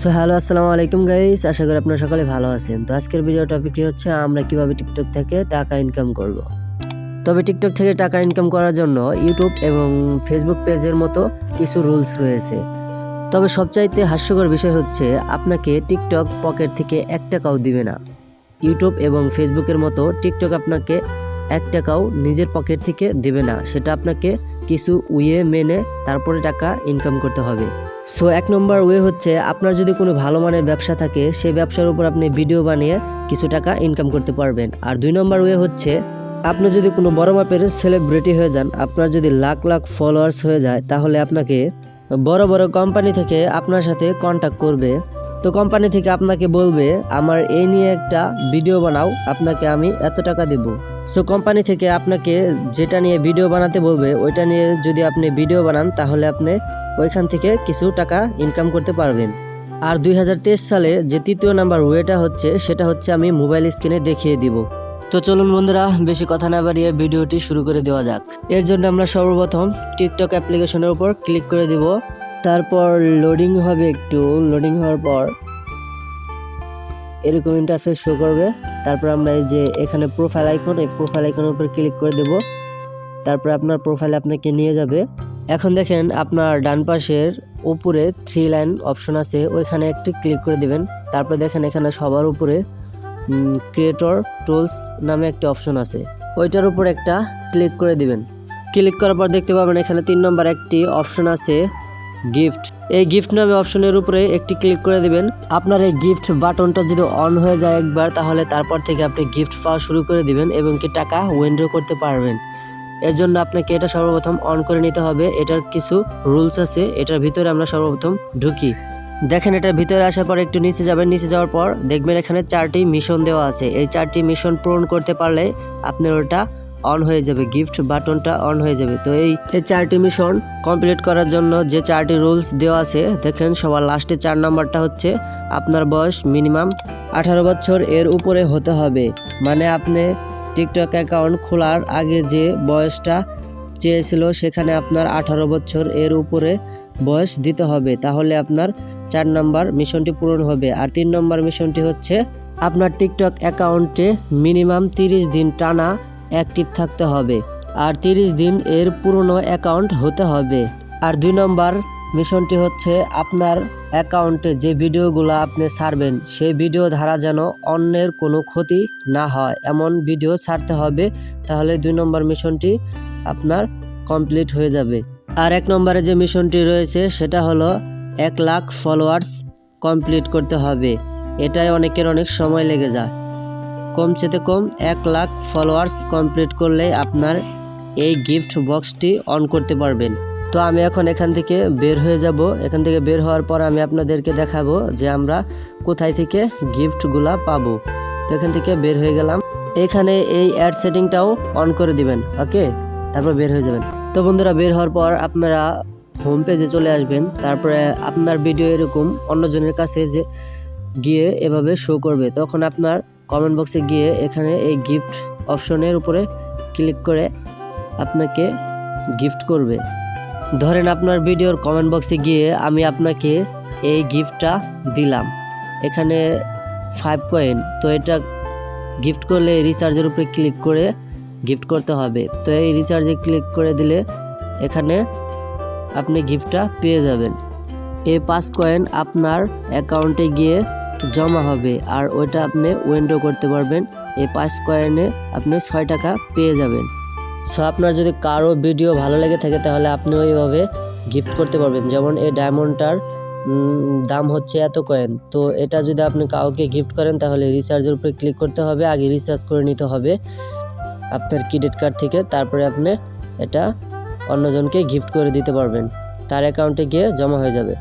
So hello আসসালামু আলাইকুম guys আশা করি আপনারা সকলে ভালো আছেন। তো আজকের ভিডিও টপিকটি হচ্ছে, আমরা কীভাবে টিকটক থেকে টাকা ইনকাম করব। তবে টিকটক থেকে টাকা ইনকাম করার জন্য ইউটিউব এবং ফেসবুক পেজের মতো কিছু রুলস রয়েছে। তবে সবচাইতে হাস্যকর বিষয় হচ্ছে, আপনাকে টিকটক পকেট থেকে এক টাকাও দিবে না। ইউটিউব এবং ফেসবুকের মতো টিকটক আপনাকে এক টাকাও নিজের পকেট থেকে দেবে না। সেটা আপনাকে কিছু উয়ে মেনে তারপরে টাকা ইনকাম করতে হবে। সো এক নম্বর ওয়ে হচ্ছে আপনার যদি কোনো ভালো মানের ব্যবসা থাকে সেই ব্যবসার উপর আপনি ভিডিও বানিয়ে কিছু টাকা ইনকাম করতে পারবেন। আর দুই নম্বর ওয়ে হচ্ছে, আপনি যদি কোনো বড় মাপের সেলিব্রিটি হয়ে যান, আপনার যদি লাখ লাখ ফলোয়ার্স হয়ে যায়, তাহলে আপনাকে বড় বড় কোম্পানি থেকে আপনার সাথে কন্ট্যাক্ট করবে। তো কোম্পানি থেকে আপনাকে বলবে, আমার এই নিয়ে একটা ভিডিও বানাও, আপনাকে আমি এত টাকা দেব। সো কোম্পানি থেকে আপনাকে যেটা নিয়ে ভিডিও বানাতে বলবে, ওইটা নিয়ে যদি আপনি ভিডিও বানান, তাহলে আপনি ওইখান থেকে কিছু টাকা ইনকাম করতে পারবেন। আর দুই হাজার তেইশ সালে যে তৃতীয় নাম্বার ওয়েটা হচ্ছে, সেটা হচ্ছে আমি মোবাইল স্ক্রিনে দেখিয়ে দিব। তো চলুন বন্ধুরা, বেশি কথা না বাড়িয়ে ভিডিওটি শুরু করে দেওয়া যাক। এর জন্য আমরা সর্বপ্রথম টিকটক অ্যাপ্লিকেশনের উপর ক্লিক করে দিব। তারপর লোডিং হবে একটু। লোডিং হওয়ার পর এরকম ইন্টারফেস শো করবে। তারপর আমরা এই যে এখানে প্রোফাইল আইকন এই প্রোফাইল আইকনের উপর ক্লিক করে দেব। তারপর আপনার প্রোফাইল আপনাকে নিয়ে যাবে। এখন দেখেন আপনার ডান পাশের উপরে থ্রি লাইন অপশন আছে, ওইখানে একটি ক্লিক করে দিবেন। তারপর দেখেন এখানে সবার উপরে ক্রিয়েটর টুলস নামে একটি অপশন আছে। ওইটার উপর একটা ক্লিক করে দিবেন। ক্লিক করার পর দেখতে পাবেন এখানে তিন নম্বর একটি অপশন আছে গিফট এই গিফট নামে অপশনের উপরে একটি ক্লিক করে দিবেন। আপনার এই গিফট বাটনটা যদি অন হয়ে যায় একবার, তাহলে তারপর থেকে আপনি গিফট পাওয়া শুরু করে দিবেন এবং কি টাকা উইন্ড্রো করতে পারবেন। এর জন্য আপনাকে এটা সর্বপ্রথম অন করে নিতে হবে। এটার কিছু রুলস আছে, এটার ভিতরে আমরা সর্বপ্রথম ঢুকি। দেখেন, এটার ভিতরে আসার পর একটু নিচে যাবেন। নিচে যাওয়ার পর দেখবেন এখানে চারটি মিশন দেওয়া আছে। এই চারটি মিশন পূরণ করতে পারলে আপনার ওটা অন হয়ে যাবে গিফট বাটনটা অন হয়ে যাবে। তো এই চারটি মিশন কমপ্লিট করার জন্য যে চারটি রুলস দেওয়া আছে, দেখেন সবার লাস্টে চার নাম্বারটা হচ্ছে আপনার বয়স মিনিমাম আঠারো বছর এর উপরে হতে হবে। মানে আপনি টিকটক অ্যাকাউন্ট খোলার আগে যে বয়সটা চেয়েছিল, সেখানে আপনার আঠারো বছর এর উপরে বয়স দিতে হবে। তাহলে আপনার চার নম্বর মিশনটি পূরণ হবে। আর তিন নম্বর মিশনটি হচ্ছে, আপনার টিকটক অ্যাকাউন্টে মিনিমাম তিরিশ দিন টানা অ্যাক্টিভ থাকতে হবে। আর তিরিশ দিন এর পুরনো অ্যাকাউন্ট হতে হবে। আর দুই নম্বর মিশনটি হচ্ছে আপনার অ্যাকাউন্টে যে ভিডিওগুলো আপনি ছাড়বেন, সেই ভিডিও ধারা যেন অন্যের কোনো ক্ষতি না হয়। এমন ভিডিও ছাড়তে হবে, তাহলে দুই নম্বর মিশনটি আপনার কমপ্লিট হয়ে যাবে। আর এক নম্বরে যে মিশনটি রয়েছে, সেটা হলো এক লাখ ফলোয়ার্স কমপ্লিট করতে হবে। এটাই অনেকের অনেক সময় লেগে যায়। কমছেতে কম এক লাখ ফলোয়ার্স কমপ্লিট করলেই আপনার এই গিফট বক্সটি অন করতে পারবেন। তো আমি এখন এখান থেকে বের হয়ে যাব। এখান থেকে বের হওয়ার পর আমি আপনাদেরকে দেখাবো যে আমরা কোথায় থেকে গিফটগুলা পাবো। তো এখান থেকে বের হয়ে গেলাম। এখানে এই অ্যাড সেটিংটাও অন করে দিবেন ওকে তারপর বের হয়ে যাবেন। তো বন্ধুরা, বের হওয়ার পর আপনারা হোম পেজে চলে আসবেন। তারপরে আপনার ভিডিও এরকম অন্যজনের কাছে যে গিয়ে এভাবে শো করবে। তখন আপনার কমেন্ট বক্সে গিয়ে এখানে এই গিফট অপশনের উপরে ক্লিক করে আপনাকে গিফট করবে। ধরেন আপনার ভিডিওর কমেন্ট বক্সে গিয়ে আমি আপনাকে এই গিফটটা দিলাম। এখানে ফাইভ কয়েন তো এটা গিফট করলে রিচার্জের উপরে ক্লিক করে গিফট করতে হবে। তো এই রিচার্জে ক্লিক করে দিলে এখানে আপনি গিফটটা পেয়ে যাবেন। এই পাঁচ কয়েন আপনার অ্যাকাউন্টে গিয়ে জমা হবে আর ওইটা আপনি উইন্ডো করতে পারবেন। এই পাঁচ কয়েনে আপনি ছয় টাকা পেয়ে যাবেন। সো আপনার যদি কারও ভিডিও ভালো লেগে থাকে, তাহলে আপনিও এইভাবে গিফট করতে পারবেন। যেমন এই ডায়মন্ডটার দাম হচ্ছে এত কয়েন তো এটা যদি আপনি কাউকে গিফট করেন, তাহলে রিচার্জের উপরে ক্লিক করতে হবে। আগে রিচার্জ করে নিতে হবে আপনার ক্রেডিট কার্ড থেকে। তারপরে আপনি এটা অন্যজনকে গিফট করে দিতে পারবেন। তার অ্যাকাউন্টে গিয়ে জমা হয়ে যাবে।